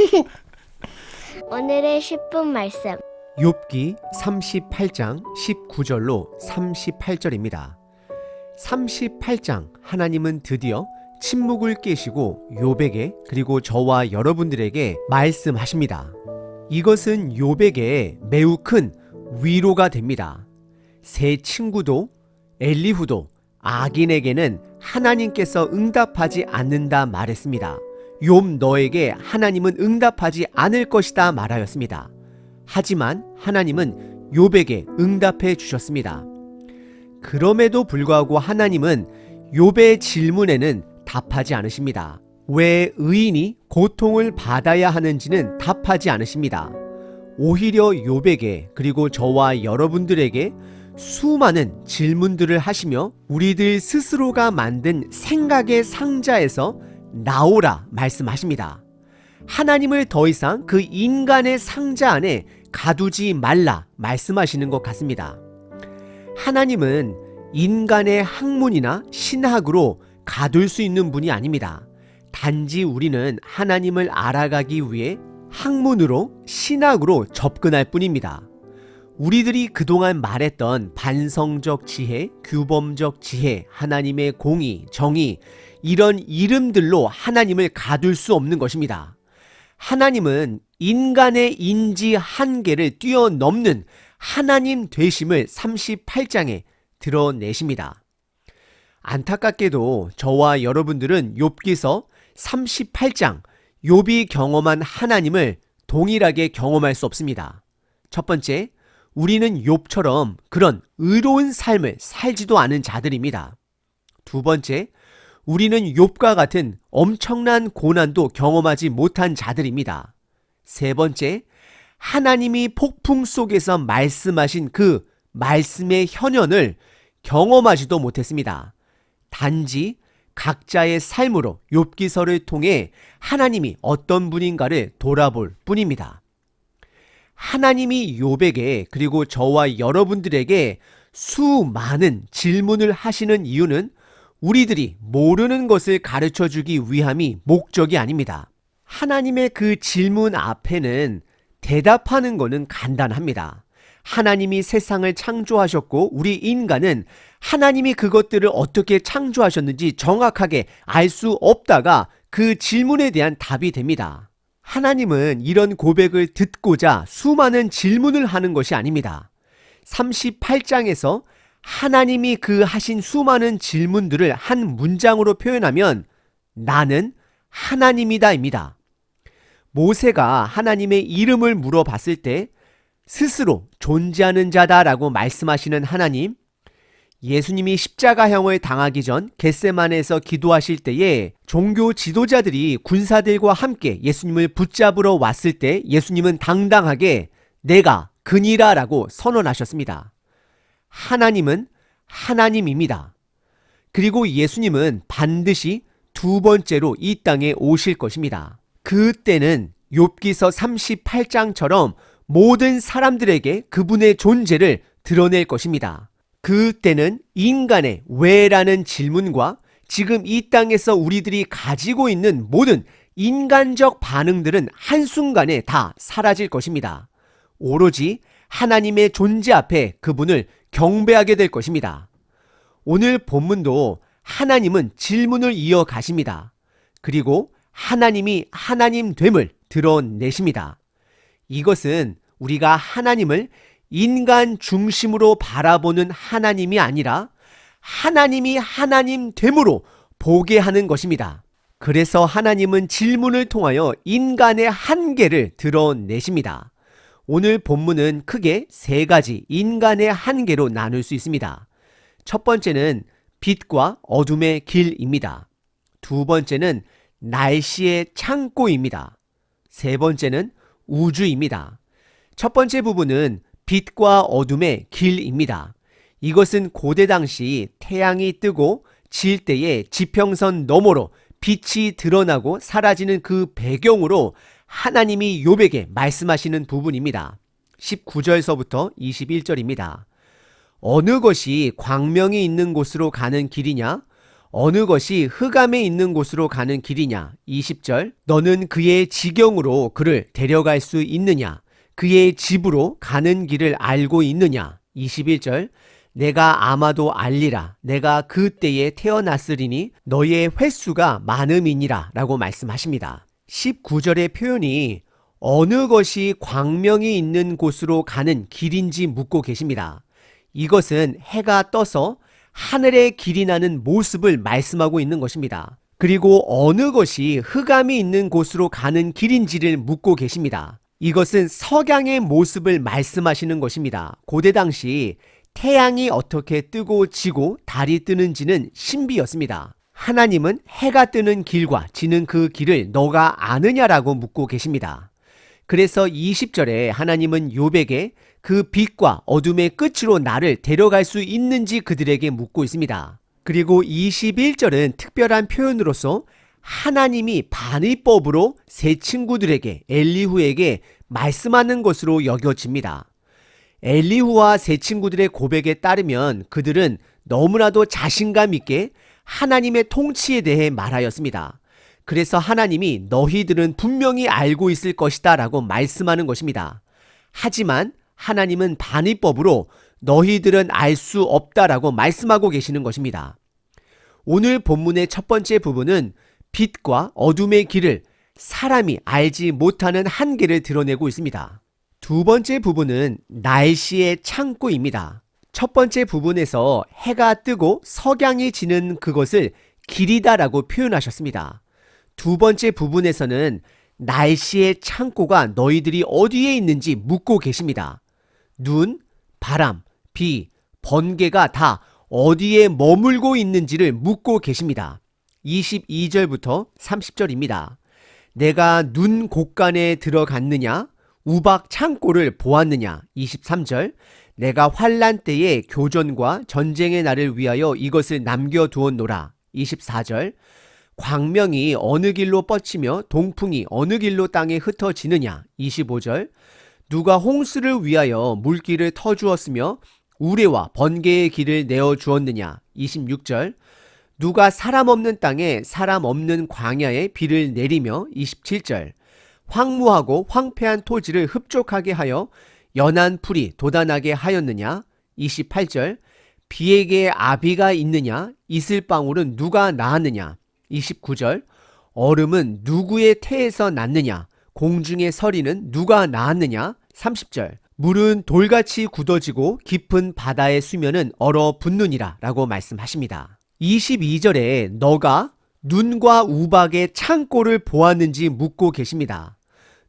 오늘의 10분 말씀. 욥기 38장 19절로 38절입니다. 38장 하나님은 드디어 침묵을 깨시고 욥에게 그리고 저와 여러분들에게 말씀하십니다. 이것은 욥에게 매우 큰 위로가 됩니다. 세 친구도 엘리후도 악인에게는 하나님께서 응답하지 않는다 말했습니다. 욥 너에게 하나님은 응답하지 않을 것이다 말하였습니다. 하지만 하나님은 욥에게 응답해 주셨습니다. 그럼에도 불구하고 하나님은 욥의 질문에는 답하지 않으십니다. 왜 의인이 고통을 받아야 하는지는 답하지 않으십니다. 오히려 욥에게 그리고 저와 여러분들에게 수많은 질문들을 하시며 우리들 스스로가 만든 생각의 상자에서 나오라 말씀하십니다. 하나님을 더 이상 그 인간의 상자 안에 가두지 말라 말씀하시는 것 같습니다. 하나님은 인간의 학문이나 신학으로 가둘 수 있는 분이 아닙니다. 단지 우리는 하나님을 알아가기 위해 학문으로 신학으로 접근할 뿐입니다. 우리들이 그동안 말했던 반성적 지혜, 규범적 지혜, 하나님의 공의, 정의, 이런 이름들로 하나님을 가둘 수 없는 것입니다. 하나님은 인간의 인지 한계를 뛰어넘는 하나님 되심을 38장에 드러내십니다. 안타깝게도 저와 여러분들은 욥기서 38장 욥이 경험한 하나님을 동일하게 경험할 수 없습니다. 첫 번째, 우리는 욥처럼 그런 의로운 삶을 살지도 않은 자들입니다. 두 번째, 우리는 욥과 같은 엄청난 고난도 경험하지 못한 자들입니다. 세 번째, 하나님이 폭풍 속에서 말씀하신 그 말씀의 현현을 경험하지도 못했습니다. 단지 각자의 삶으로 욥기서를 통해 하나님이 어떤 분인가를 돌아볼 뿐입니다. 하나님이 욥에게 그리고 저와 여러분들에게 수많은 질문을 하시는 이유는 우리들이 모르는 것을 가르쳐 주기 위함이 목적이 아닙니다. 하나님의 그 질문 앞에는 대답하는 것은 간단합니다. 하나님이 세상을 창조하셨고 우리 인간은 하나님이 그것들을 어떻게 창조하셨는지 정확하게 알 수 없다가 그 질문에 대한 답이 됩니다. 하나님은 이런 고백을 듣고자 수많은 질문을 하는 것이 아닙니다. 38장에서 하나님이 그 하신 수많은 질문들을 한 문장으로 표현하면 나는 하나님이다입니다. 모세가 하나님의 이름을 물어봤을 때 스스로 존재하는 자다라고 말씀하시는 하나님, 예수님이 십자가형을 당하기 전 겟세만에서 기도하실 때에 종교 지도자들이 군사들과 함께 예수님을 붙잡으러 왔을 때 예수님은 당당하게 내가 그니라라고 선언하셨습니다. 하나님은 하나님입니다. 그리고 예수님은 반드시 두 번째로 이 땅에 오실 것입니다. 그때는 욥기서 38장처럼 모든 사람들에게 그분의 존재를 드러낼 것입니다. 그때는 인간의 왜라는 질문과 지금 이 땅에서 우리들이 가지고 있는 모든 인간적 반응들은 한순간에 다 사라질 것입니다. 오로지 하나님의 존재 앞에 그분을 경배하게 될 것입니다. 오늘 본문도 하나님은 질문을 이어가십니다. 그리고 하나님이 하나님 됨을 드러내십니다. 이것은 우리가 하나님을 인간 중심으로 바라보는 하나님이 아니라 하나님이 하나님 됨으로 보게 하는 것입니다. 그래서 하나님은 질문을 통하여 인간의 한계를 드러내십니다. 오늘 본문은 크게 세 가지 인간의 한계로 나눌 수 있습니다. 첫 번째는 빛과 어둠의 길입니다. 두 번째는 날씨의 창고입니다. 세 번째는 우주입니다. 첫 번째 부분은 빛과 어둠의 길입니다. 이것은 고대 당시 태양이 뜨고 질 때에 지평선 너머로 빛이 드러나고 사라지는 그 배경으로 하나님이 욥에게 말씀하시는 부분입니다. 19절서부터 21절입니다. 어느 것이 광명이 있는 곳으로 가는 길이냐? 어느 것이 흑암에 있는 곳으로 가는 길이냐? 20절. 너는 그의 지경으로 그를 데려갈 수 있느냐? 그의 집으로 가는 길을 알고 있느냐? 21절. 내가 아마도 알리라. 내가 그 때에 태어났으리니 너의 횟수가 많음이니라. 라고 말씀하십니다. 19절의 표현이 어느 것이 광명이 있는 곳으로 가는 길인지 묻고 계십니다. 이것은 해가 떠서 하늘에 길이 나는 모습을 말씀하고 있는 것입니다. 그리고 어느 것이 흑암이 있는 곳으로 가는 길인지를 묻고 계십니다. 이것은 석양의 모습을 말씀하시는 것입니다. 고대 당시 태양이 어떻게 뜨고 지고 달이 뜨는지는 신비였습니다. 하나님은 해가 뜨는 길과 지는 그 길을 너가 아느냐라고 묻고 계십니다. 그래서 20절에 하나님은 요백에 그 빛과 어둠의 끝으로 나를 데려갈 수 있는지 그들에게 묻고 있습니다. 그리고 21절은 특별한 표현으로서 하나님이 반의법으로 세 친구들에게 엘리후에게 말씀하는 것으로 여겨집니다. 엘리후와 세 친구들의 고백에 따르면 그들은 너무나도 자신감 있게 하나님의 통치에 대해 말하였습니다. 그래서 하나님이 너희들은 분명히 알고 있을 것이다 라고 말씀하는 것입니다. 하지만 하나님은 반의법으로 너희들은 알 수 없다 라고 말씀하고 계시는 것입니다. 오늘 본문의 첫 번째 부분은 빛과 어둠의 길을 사람이 알지 못하는 한계를 드러내고 있습니다. 두 번째 부분은 날씨의 창고입니다. 첫 번째 부분에서 해가 뜨고 석양이 지는 그것을 길이다라고 표현하셨습니다. 두 번째 부분에서는 날씨의 창고가 너희들이 어디에 있는지 묻고 계십니다. 눈, 바람, 비, 번개가 다 어디에 머물고 있는지를 묻고 계십니다. 22절부터 30절입니다. 내가 눈 곳간에 들어갔느냐? 우박 창고를 보았느냐? 23절. 내가 환란 때에 교전과 전쟁의 날을 위하여 이것을 남겨 두었노라. 24절. 광명이 어느 길로 뻗치며 동풍이 어느 길로 땅에 흩어지느냐. 25절. 누가 홍수를 위하여 물길을 터 주었으며 우레와 번개의 길을 내어 주었느냐. 26절. 누가 사람 없는 땅에 사람 없는 광야에 비를 내리며 27절. 황무하고 황폐한 토지를 흡족하게 하여 연한 풀이 돋아나게 하였느냐? 28절. 비에게 아비가 있느냐? 이슬방울은 누가 낳았느냐? 29절. 얼음은 누구의 태에서 났느냐? 공중의 서리는 누가 낳았느냐? 30절. 물은 돌같이 굳어지고 깊은 바다의 수면은 얼어붙느니라 라고 말씀하십니다. 22절에 너가 눈과 우박의 창고를 보았는지 묻고 계십니다.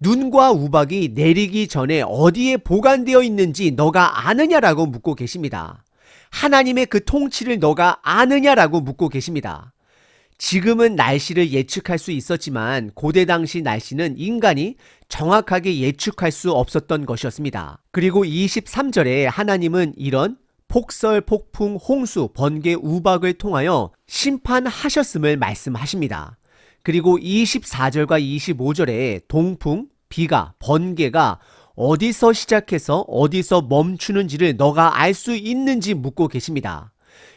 눈과 우박이 내리기 전에 어디에 보관되어 있는지 너가 아느냐라고 묻고 계십니다. 하나님의 그 통치를 너가 아느냐라고 묻고 계십니다. 지금은 날씨를 예측할 수 있었지만 고대 당시 날씨는 인간이 정확하게 예측할 수 없었던 것이었습니다. 그리고 23절에 하나님은 이런 폭설, 폭풍, 홍수, 번개, 우박을 통하여 심판하셨음을 말씀하십니다. 그리고 24절과 25절에 동풍, 비가, 번개가 어디서 시작해서 어디서 멈추는지를 너가 알 수 있는지 묻고 계십니다.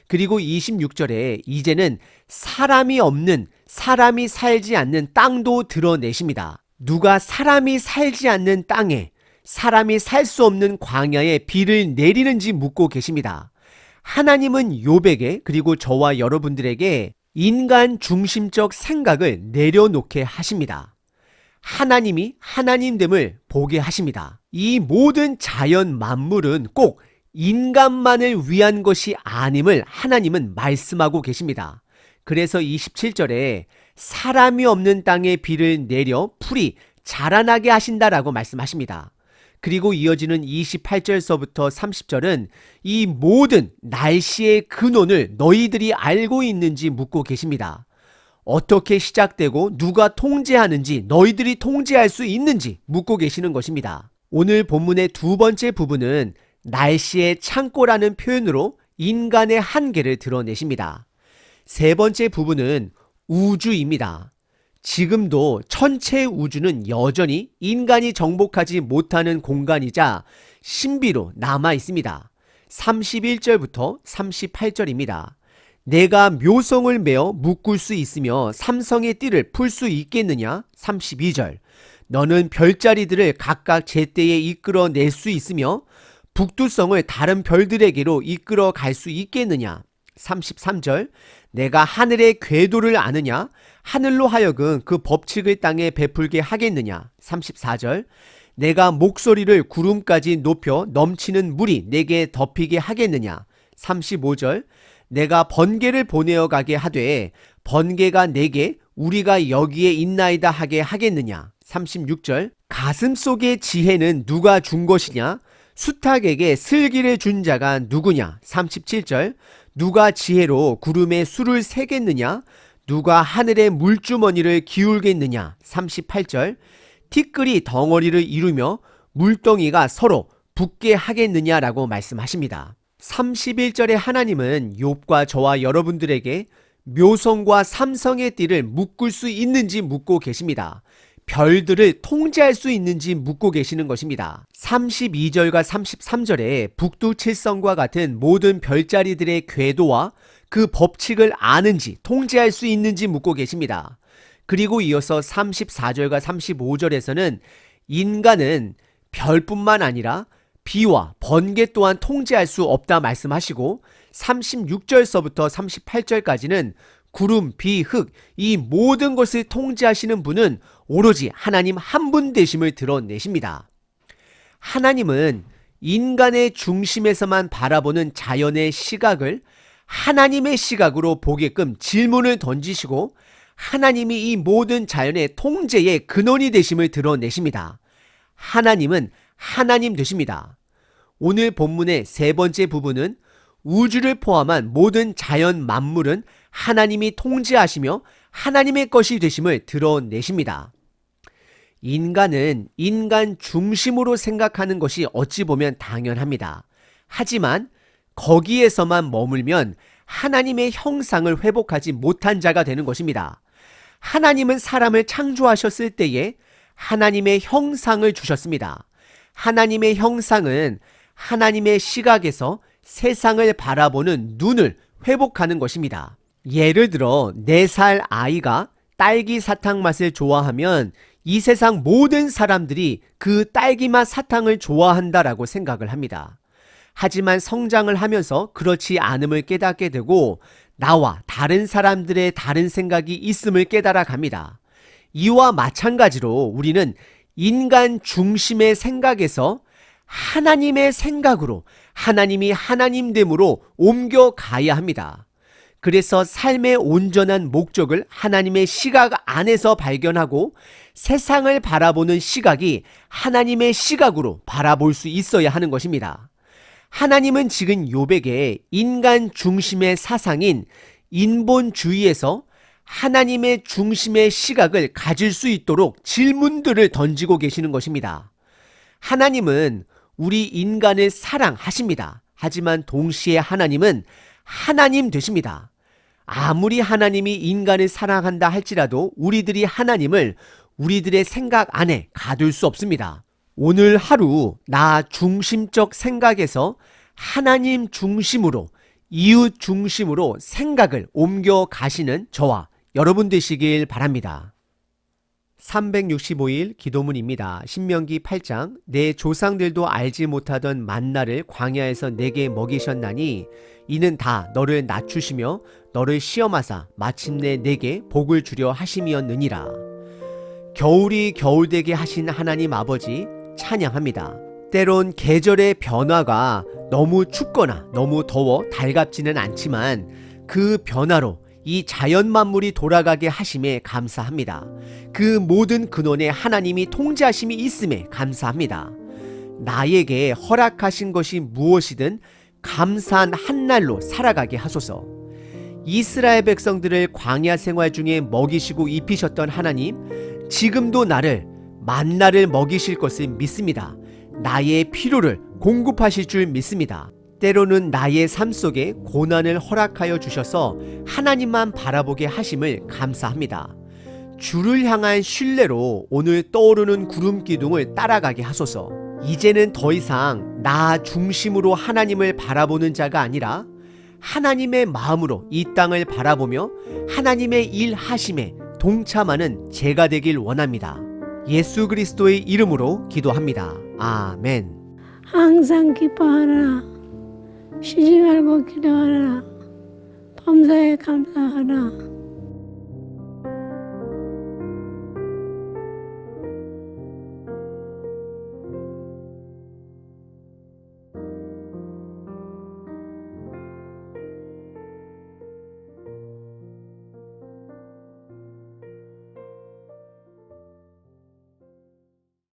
그리고 26절에 이제는 사람이 없는 사람이 살지 않는 땅도 드러내십니다. 누가 사람이 살지 않는 땅에 사람이 살 수 없는 광야에 비를 내리는지 묻고 계십니다. 하나님은 요백에 그리고 저와 여러분들에게 인간 중심적 생각을 내려놓게 하십니다. 하나님이 하나님됨을 보게 하십니다. 이 모든 자연 만물은 꼭 인간만을 위한 것이 아님을 하나님은 말씀하고 계십니다. 그래서 27절에 사람이 없는 땅에 비를 내려 풀이 자라나게 하신다라고 말씀하십니다. 그리고 이어지는 28절서부터 30절은 이 모든 날씨의 근원을 너희들이 알고 있는지 묻고 계십니다. 어떻게 시작되고 누가 통제하는지 너희들이 통제할 수 있는지 묻고 계시는 것입니다. 오늘 본문의 두 번째 부분은 날씨의 창고라는 표현으로 인간의 한계를 드러내십니다. 세 번째 부분은 우주입니다. 지금도 천체 우주는 여전히 인간이 정복하지 못하는 공간이자 신비로 남아 있습니다. 31절부터 38절입니다. 내가 묘성을 메어 묶을 수 있으며 삼성의 띠를 풀 수 있겠느냐? 32절. 너는 별자리들을 각각 제때에 이끌어 낼 수 있으며 북두성을 다른 별들에게로 이끌어 갈 수 있겠느냐? 33절. 내가 하늘의 궤도를 아느냐? 하늘로 하여금 그 법칙을 땅에 베풀게 하겠느냐? 34절. 내가 목소리를 구름까지 높여 넘치는 물이 내게 덮이게 하겠느냐? 35절. 내가 번개를 보내어 가게 하되 번개가 내게 우리가 여기에 있나이다 하게 하겠느냐? 36절. 가슴 속의 지혜는 누가 준 것이냐? 수탉에게 슬기를 준 자가 누구냐? 37절. 누가 지혜로 구름에 수를 세겠느냐? 누가 하늘의 물주머니를 기울겠느냐? 38절. 티끌이 덩어리를 이루며 물덩이가 서로 붙게 하겠느냐라고 말씀하십니다. 31절에 하나님은 욥과 저와 여러분들에게 묘성과 삼성의 띠를 묶을 수 있는지 묻고 계십니다. 별들을 통제할 수 있는지 묻고 계시는 것입니다. 32절과 33절에 북두칠성과 같은 모든 별자리들의 궤도와 그 법칙을 아는지 통제할 수 있는지 묻고 계십니다. 그리고 이어서 34절과 35절에서는 인간은 별뿐만 아니라 비와 번개 또한 통제할 수 없다 말씀하시고 36절서부터 38절까지는 구름, 비, 흙, 이 모든 것을 통제하시는 분은 오로지 하나님 한 분 되심을 드러내십니다. 하나님은 인간의 중심에서만 바라보는 자연의 시각을 하나님의 시각으로 보게끔 질문을 던지시고 하나님이 이 모든 자연의 통제의 근원이 되심을 드러내십니다. 하나님은 하나님 되십니다. 오늘 본문의 세 번째 부분은 우주를 포함한 모든 자연 만물은 하나님이 통제하시며 하나님의 것이 되심을 드러내십니다. 인간은 인간 중심으로 생각하는 것이 어찌 보면 당연합니다. 하지만 거기에서만 머물면 하나님의 형상을 회복하지 못한 자가 되는 것입니다. 하나님은 사람을 창조하셨을 때에 하나님의 형상을 주셨습니다. 하나님의 형상은 하나님의 시각에서 세상을 바라보는 눈을 회복하는 것입니다. 예를 들어 4살 아이가 딸기 사탕 맛을 좋아하면 이 세상 모든 사람들이 그 딸기 맛 사탕을 좋아한다라고 생각을 합니다. 하지만 성장을 하면서 그렇지 않음을 깨닫게 되고 나와 다른 사람들의 다른 생각이 있음을 깨달아 갑니다. 이와 마찬가지로 우리는 인간 중심의 생각에서 하나님의 생각으로 하나님이 하나님됨으로 옮겨가야 합니다. 그래서 삶의 온전한 목적을 하나님의 시각 안에서 발견하고 세상을 바라보는 시각이 하나님의 시각으로 바라볼 수 있어야 하는 것입니다. 하나님은 지금 욥에게 인간 중심의 사상인 인본주의에서 하나님의 중심의 시각을 가질 수 있도록 질문들을 던지고 계시는 것입니다. 하나님은 우리 인간을 사랑하십니다. 하지만 동시에 하나님은 하나님 되십니다. 아무리 하나님이 인간을 사랑한다 할지라도 우리들이 하나님을 우리들의 생각 안에 가둘 수 없습니다. 오늘 하루 나 중심적 생각에서 하나님 중심으로 이웃 중심으로 생각을 옮겨 가시는 저와 여러분 되시길 바랍니다. 365일 기도문입니다. 신명기 8장 내 조상들도 알지 못하던 만나를 광야에서 내게 먹이셨나니 이는 다 너를 낮추시며 너를 시험하사 마침내 내게 복을 주려 하심이었느니라. 겨울이 겨울되게 하신 하나님 아버지 찬양합니다. 때론 계절의 변화가 너무 춥거나 너무 더워 달갑지는 않지만 그 변화로 이 자연 만물이 돌아가게 하심에 감사합니다. 그 모든 근원에 하나님이 통제하심이 있음에 감사합니다. 나에게 허락하신 것이 무엇이든 감사한 한날로 살아가게 하소서. 이스라엘 백성들을 광야 생활 중에 먹이시고 입히셨던 하나님, 지금도 나를 만나를 먹이실 것을 믿습니다. 나의 필요를 공급하실 줄 믿습니다. 때로는 나의 삶 속에 고난을 허락하여 주셔서 하나님만 바라보게 하심을 감사합니다. 주를 향한 신뢰로 오늘 떠오르는 구름 기둥을 따라가게 하소서. 이제는 더 이상 나 중심으로 하나님을 바라보는 자가 아니라 하나님의 마음으로 이 땅을 바라보며 하나님의 일 하심에 동참하는 제가 되길 원합니다. 예수 그리스도의 이름으로 기도합니다. 아멘. 항상 기뻐하라. 쉬지 말고 기도하라. 범사에 감사하라.